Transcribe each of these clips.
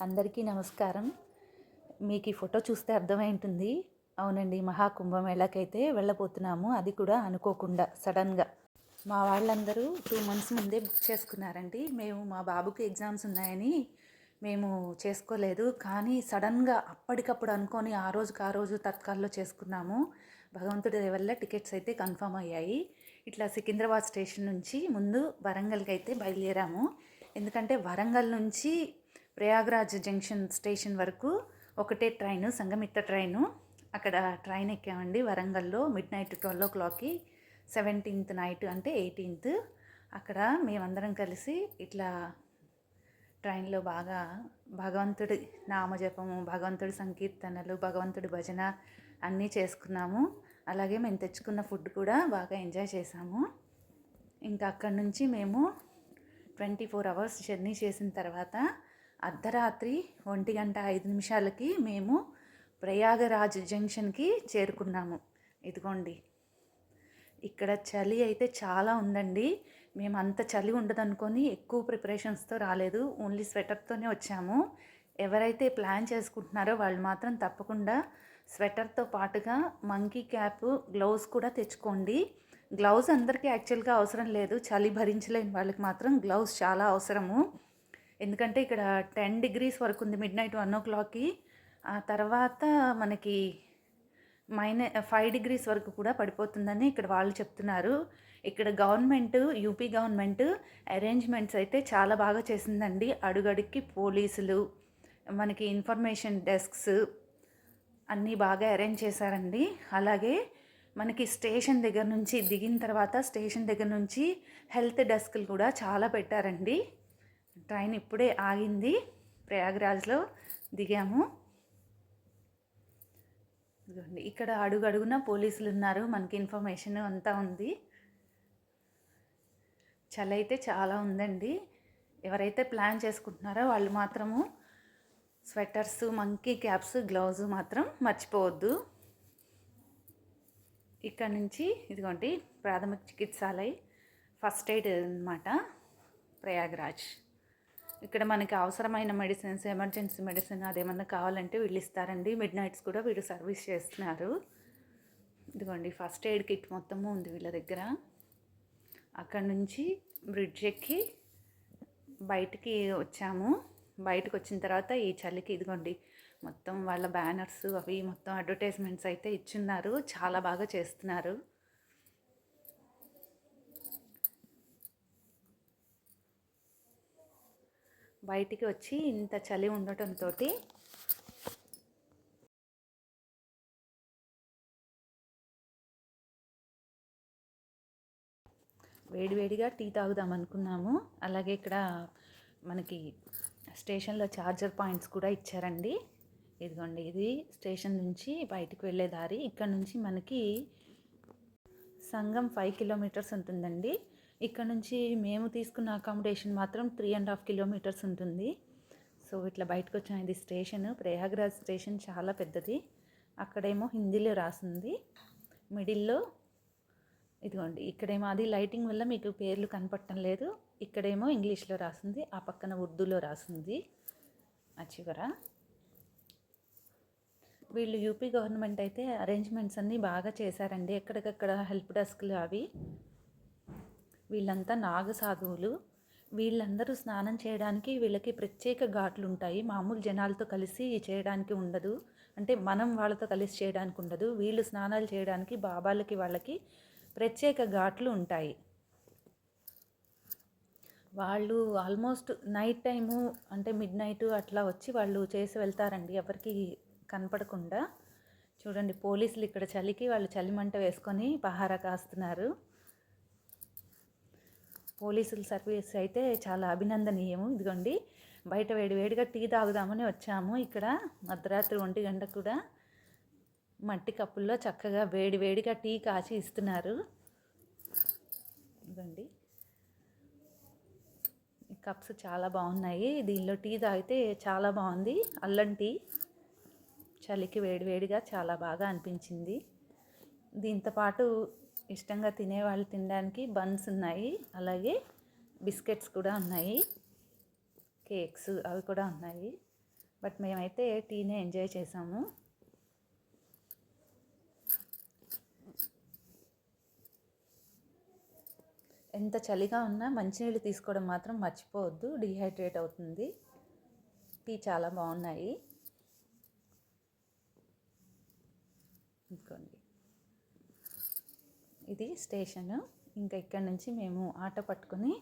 అందరికీ నమస్కారం. మీకు ఈ ఫోటో చూస్తే అర్థమైంటుంది. అవునండి మహాకుంభమేళకైతే వెళ్ళబోతున్నాము. అది కూడా అనుకోకుండా సడన్గా మా వాళ్ళందరూ టూ మంత్స్ ముందే బుక్ చేసుకున్నారండి. మేము మా బాబుకి ఎగ్జామ్స్ ఉన్నాయని మేము చేసుకోలేదు. కానీ సడన్గా అప్పటికప్పుడు అనుకొని ఆ రోజుకి ఆ రోజు తత్కాల్లో చేసుకున్నాము. భగవంతుడి వల్ల టికెట్స్ అయితే కన్ఫర్మ్ అయ్యాయి. ఇట్లా సికింద్రాబాద్ స్టేషన్ నుంచి ముందు వరంగల్కి అయితే బయలుదేరాము. ఎందుకంటే వరంగల్ నుంచి ప్రయాగ్రాజ్ జంక్షన్ స్టేషన్ వరకు ఒకటే ట్రైన్ సంగమిత్త ట్రైను. అక్కడ ట్రైన్ ఎక్కామండి. వరంగల్లో మిడ్ నైట్ ట్వెల్వ్ ఓ క్లాక్కి సెవెంటీన్త్ నైట్ అంటే ఎయిటీన్త్ అక్కడ మేమందరం కలిసి ఇట్లా ట్రైన్లో బాగా భగవంతుడి నామజపము భగవంతుడి సంకీర్తనలు భగవంతుడి భజన అన్నీ చేసుకున్నాము. అలాగే మేము తెచ్చుకున్న ఫుడ్ కూడా బాగా ఎంజాయ్ చేసాము ఇంకా అక్కడి నుంచి మేము ట్వంటీ ఫోర్ అవర్స్ జర్నీ చేసిన తర్వాత అర్ధరాత్రి ఒంటి గంట ఐదు నిమిషాలకి మేము ప్రయాగరాజ్ జంక్షన్కి చేరుకున్నాము. ఇదిగోండి. ఇక్కడ చలి అయితే చాలా ఉందండి. మేము అంత చలి ఉండదనుకొని ఎక్కువ ప్రిపరేషన్స్తో రాలేదు. ఓన్లీ స్వెటర్తోనే వచ్చాము. ఎవరైతే ప్లాన్ చేసుకుంటున్నారో వాళ్ళు మాత్రం తప్పకుండా స్వెటర్తో పాటుగా మంకీ క్యాప్ గ్లౌజ్ కూడా తెచ్చుకోండి. గ్లౌజ్ అందరికీ యాక్చువల్గా అవసరం లేదు. చలి భరించలేని వాళ్ళకి మాత్రం గ్లౌజ్ చాలా అవసరము. ఎందుకంటే ఇక్కడ టెన్ డిగ్రీస్ వరకు ఉంది మిడ్ నైట్ వన్ ఓ క్లాక్కి. ఆ తర్వాత మనకి మైన ఫైవ్ డిగ్రీస్ వరకు కూడా పడిపోతుందని ఇక్కడ వాళ్ళు చెప్తున్నారు. ఇక్కడ గవర్నమెంట్ యూపీ గవర్నమెంట్ అరేంజ్మెంట్స్ అయితే చాలా బాగా చేసిందండి. అడుగడుక్కి పోలీసులు మనకి ఇన్ఫర్మేషన్ డెస్క్స్ అన్నీ బాగా అరేంజ్ చేశారండి. అలాగే మనకి స్టేషన్ దగ్గర నుంచి దిగిన తర్వాత స్టేషన్ దగ్గర నుంచి హెల్త్ డెస్క్లు కూడా చాలా పెట్టారండి. ట్రైన్ ఇప్పుడే ఆగింది. ప్రయాగ్రాజ్లో దిగాము. ఇదిగోండి ఇక్కడ అడుగు అడుగున పోలీసులు ఉన్నారు మనకి ఇన్ఫర్మేషన్ అంతా ఉంది. చలి అయితే చాలా ఉందండి. ఎవరైతే ప్లాన్ చేసుకుంటున్నారో వాళ్ళు మాత్రము స్వెటర్స్ మంకీ క్యాప్స్ గ్లౌజ్ మాత్రం మర్చిపోవద్దు. ఇక్కడ నుంచి ఇదిగోండి ప్రాథమిక చికిత్సాలయ ఫస్ట్ ఎయిడ్ అనమాట ప్రయాగ్రాజ్. ఇక్కడ మనకి అవసరమైన మెడిసిన్స్ ఎమర్జెన్సీ మెడిసిన్ అదేమన్నా కావాలంటే వీళ్ళు ఇస్తారండి. మిడ్ నైట్స్ కూడా వీళ్ళు సర్వీస్ చేస్తున్నారు. ఇదిగోండి ఫస్ట్ ఎయిడ్ కిట్ మొత్తము ఉంది వీళ్ళ దగ్గర. అక్కడ నుంచి బ్రిడ్జ్ ఎక్కి బయటికి వచ్చాము. బయటకు వచ్చిన తర్వాత ఈ చలికి ఇదిగోండి మొత్తం వాళ్ళ బ్యానర్స్ అవి మొత్తం అడ్వర్టైజ్మెంట్స్ అయితే ఇచ్చున్నారు. చాలా బాగా చేస్తున్నారు. బయటికి వచ్చి ఇంత చలి ఉండటంతో వేడివేడిగా టీ తాగుదాం అనుకున్నాము. అలాగే ఇక్కడ మనకి స్టేషన్లో ఛార్జర్ పాయింట్స్ కూడా ఇచ్చారండి. ఇదిగోండి ఇది స్టేషన్ నుంచి బయటికి వెళ్ళే దారి. ఇక్కడ నుంచి మనకి సంఘం ఫైవ్ కిలోమీటర్స్ ఉంటుందండి. ఇక్కడ నుంచి మేము తీసుకున్న అకామిడేషన్ మాత్రం త్రీ అండ్ హాఫ్ కిలోమీటర్స్ ఉంటుంది. సో ఇట్లా బయటకు వచ్చాం ఇది స్టేషన్ ప్రయాగ్రాజ్ స్టేషన్ చాలా పెద్దది. అక్కడేమో హిందీలో రాసింది. మిడిల్లో ఇదిగోండి ఇక్కడేమో అది లైటింగ్ వల్ల మీకు పేర్లు కనపడటం లేదు. ఇక్కడేమో ఇంగ్లీష్లో రాసింది. ఆ పక్కన ఉర్దూలో రాసింది. ఆ చివర. వీళ్ళు యూపీ గవర్నమెంట్ అయితే అరేంజ్మెంట్స్ అన్నీ బాగా చేశారండి. ఎక్కడికక్కడ హెల్ప్ డెస్క్లు అవి. వీళ్ళంతా నాగ సాధువులు వీళ్ళందరూ స్నానం చేయడానికి వీళ్ళకి ప్రత్యేక ఘాట్లు ఉంటాయి మామూలు జనాలతో కలిసి చేయడానికి ఉండదు. అంటే మనం వాళ్ళతో కలిసి చేయడానికి ఉండదు. వీళ్ళు స్నానాలు చేయడానికి బాబాలకి వాళ్ళకి ప్రత్యేక ఘాట్లు ఉంటాయి. వాళ్ళు ఆల్మోస్ట్ నైట్ టైము అంటే మిడ్ నైట్ అట్లా వచ్చి వాళ్ళు చేసి వెళ్తారండి ఎవరికి కనపడకుండా. చూడండి పోలీసులు ఇక్కడ చలికి వాళ్ళు చలిమంట వేసుకొని పహారా కాస్తున్నారు. పోలీసుల సర్వీస్ అయితే చాలా అభినందనీయము. ఇదిగోండి బయట వేడి వేడిగా టీ తాగుదామని వచ్చాము. ఇక్కడ అర్ధరాత్రి ఒంటి గంట కూడా మట్టి కప్పుల్లో చక్కగా వేడి వేడిగా టీ కాచి ఇస్తున్నారు. ఇదిగోండి కప్స్ చాలా బాగున్నాయి. దీనిలో టీ తాగితే చాలా బాగుంది. అల్లం టీ చలికి వేడివేడిగా చాలా బాగా అనిపించింది. దీంతో పాటు ఇష్టంగా తినేవాళ్ళు తినడానికి బన్స్ ఉన్నాయి. అలాగే బిస్కెట్స్ కూడా ఉన్నాయి. కేక్స్ అవి కూడా ఉన్నాయి. బట్ మేమైతే టీనే ఎంజాయ్ చేసాము. ఎంత చలిగా ఉన్నా మంచినీళ్ళు తీసుకోవడం మాత్రం మర్చిపోవద్దు. డిహైడ్రేట్ అవుతుంది. టీ చాలా బాగున్నాయి. ఇంకోండి ఇది స్టేషను. ఇంకా ఇక్కడ నుంచి మేము ఆటో పట్టుకొని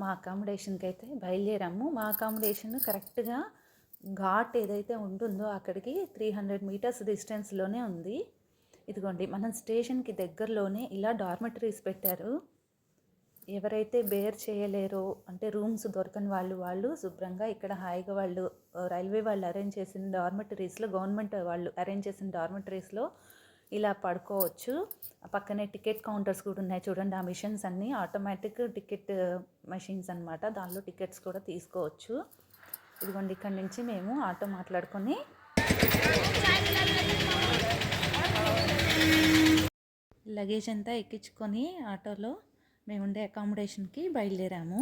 మా అకామిడేషన్కి అయితే బయలుదేరాము. మా అకామిడేషన్ కరెక్ట్గా ఘాట్ ఏదైతే ఉంటుందో అక్కడికి త్రీ హండ్రెడ్ మీటర్స్ డిస్టెన్స్లోనే ఉంది. ఇదిగోండి మనం స్టేషన్కి దగ్గరలోనే ఇలా డార్మెటరీస్ పెట్టారు. ఎవరైతే బేర్ చేయలేరో అంటే రూమ్స్ దొరకని వాళ్ళు వాళ్ళు శుభ్రంగా ఇక్కడ హాయిగా వాళ్ళు రైల్వే వాళ్ళు అరేంజ్ చేసిన డార్మెటరీస్లో గవర్నమెంట్ వాళ్ళు అరేంజ్ చేసిన డార్మెటరీస్లో ఇలా పడుకోవచ్చు. ఆ పక్కనే టికెట్ కౌంటర్స్ కూడా ఉన్నాయి చూడండి ఆ మిషన్స్ అన్నీ. ఆటోమేటిక్ టికెట్ మెషిన్స్ అనమాట దానిలో టికెట్స్ కూడా తీసుకోవచ్చు. ఇదిగోండి ఇక్కడ నుంచి మేము ఆటో మాట్లాడుకొని లగేజ్ అంతా ఎక్కించుకొని ఆటోలో మేము ఉండే అకామిడేషన్కి బయలుదేరాము.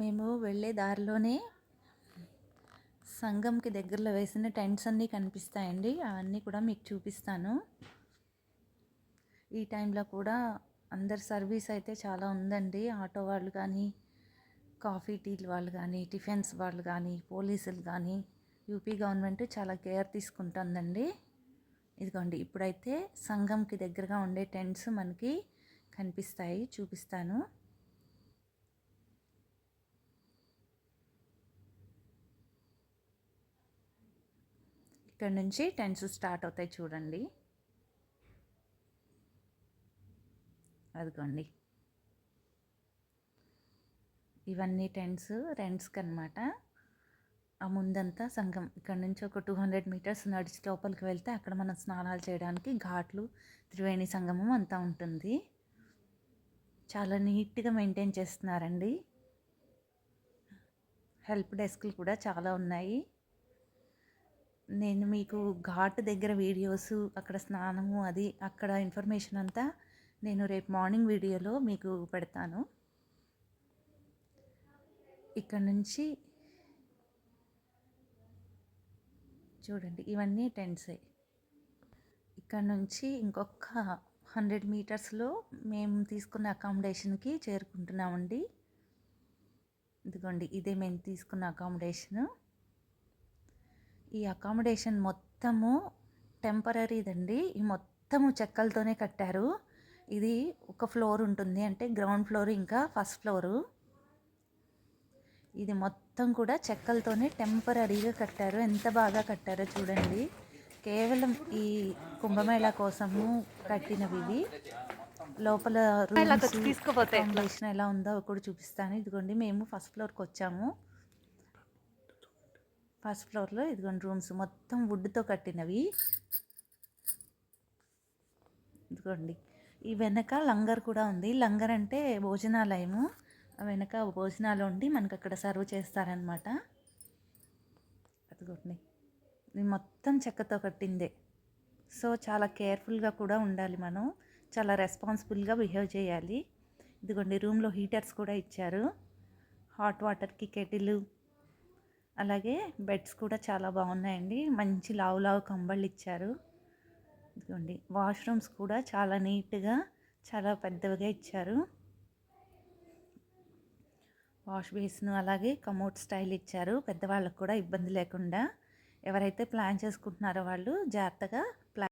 మేము వెళ్ళే దారిలోనే సంఘంకి దగ్గరలో వేసిన టెంట్స్ అన్నీ కనిపిస్తాయండి. అవన్నీ కూడా మీకు చూపిస్తాను. ఈ టైంలో కూడా అందరి సర్వీస్ అయితే చాలా ఉందండి. ఆటో వాళ్ళు కానీ కాఫీ టీలు వాళ్ళు కానీ టిఫిన్స్ వాళ్ళు కానీ పోలీసులు కానీ యూపీ గవర్నమెంట్ చాలా కేర్ తీసుకుంటుందండి. ఇదిగోండి ఇప్పుడైతే సంఘంకి దగ్గరగా ఉండే టెంట్స్ మనకి కనిపిస్తాయి. చూపిస్తాను. ఇక్కడ నుంచి టెన్స్ స్టార్ట్ అవుతాయి చూడండి. అదిగోండి. ఇవన్నీ టెంట్స్ రెంట్స్కి అనమాట ఆ ముందంతా సంఘం. ఇక్కడ నుంచి ఒక టూ హండ్రెడ్ మీటర్స్ నడిచి లోపలికి వెళ్తే అక్కడ మనం స్నానాలు చేయడానికి ఘాట్లు త్రివేణి సంగమం అంతా ఉంటుంది. చాలా నీట్గా మెయింటైన్ చేస్తున్నారండి. హెల్ప్ డెస్క్లు కూడా చాలా ఉన్నాయి. నేను మీకు ఘాట్ దగ్గర వీడియోస్ అక్కడ స్నానము అది అక్కడ ఇన్ఫర్మేషన్ అంతా నేను రేపు మార్నింగ్ వీడియోలో మీకు పెడతాను. ఇక్కడ నుంచి చూడండి ఇవన్నీ టెంట్సే. ఇక్కడ నుంచి ఇంకొక హండ్రెడ్ మీటర్స్లో మేము తీసుకున్న అకామిడేషన్కి చేరుకుంటున్నామండి. ఇదిగోండి ఇదే మేము తీసుకున్న అకామిడేషను. ఈ అకామిడేషన్ మొత్తము టెంపరీదండి ఈ మొత్తము చెక్కలతోనే కట్టారు. ఇది ఒక ఫ్లోర్ ఉంటుంది. అంటే గ్రౌండ్ ఫ్లోర్ ఇంకా ఫస్ట్ ఫ్లోరు ఇది మొత్తం కూడా చెక్కలతోనే టెంపరీగా కట్టారు. ఎంత బాగా కట్టారో చూడండి. కేవలం ఈ కుంభమేళా కోసము కట్టినవి ఇవి. లోపల తీసుకోపోతే ఎలా ఉందో కూడా చూపిస్తాను. ఇదిగోండి మేము ఫస్ట్ ఫ్లోర్కి వచ్చాము ఫస్ట్ ఫ్లోర్లో ఇదిగోండి రూమ్స్ మొత్తం వుడ్తో కట్టినవి. ఇదిగోండి. ఈ వెనక లంగర్ కూడా ఉంది. లంగర్ అంటే భోజనాలయము. వెనక భోజనాలు ఉండి మనకు అక్కడ సర్వ్ చేస్తారనమాట అదిగోండి. ఇది మొత్తం చెక్కతో కట్టిందే. సో చాలా కేర్ఫుల్గా కూడా ఉండాలి మనం. చాలా రెస్పాన్సిబుల్గా బిహేవ్ చేయాలి. ఇదిగోండి రూమ్లో హీటర్స్ కూడా ఇచ్చారు. హాట్ వాటర్కి కెటిల్ అలాగే బెడ్స్ కూడా చాలా బాగున్నాయండి. మంచి లావు లావు కంబళ్ళు ఇచ్చారు. ఇదిగోండి వాష్రూమ్స్ కూడా చాలా నీట్గా చాలా పెద్దవిగా ఇచ్చారు. వాష్ బేసిన్ అలాగే కమోడ్ స్టైల్ ఇచ్చారు. పెద్దవాళ్ళకు కూడా ఇబ్బంది లేకుండా ఎవరైతే ప్లాన్ చేసుకుంటున్నారో వాళ్ళు జాగ్రత్తగా ప్లాన్